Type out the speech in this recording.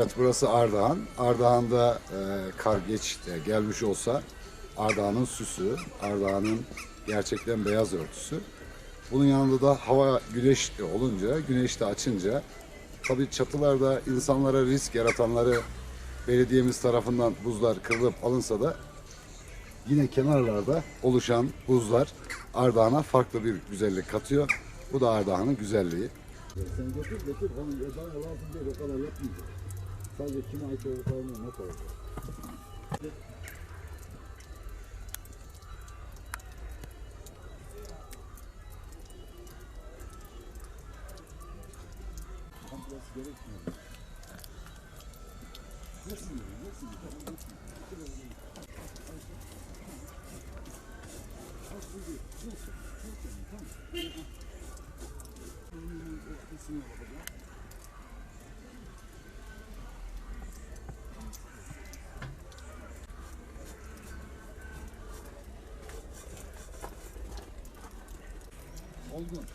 Evet burası Ardahan. Ardahan'da e, kar geç de gelmiş olsa Ardahan'ın süsü, Ardahan'ın gerçekten beyaz örtüsü. Bunun yanında da hava güneş olunca, güneş de açınca tabii çatılarda insanlara risk yaratanları belediyemiz tarafından buzlar kırılıp alınsa da yine kenarlarda oluşan buzlar Ardahan'a farklı bir güzellik katıyor. Bu da Ardahan'ın güzelliği. Sen getir getir. Onu Eda lazım değil o kadar yapmayacak. Sadece kime ait olduklarını not. Kompleks gerekmiyor. Ortasına bakacağım. Olgun.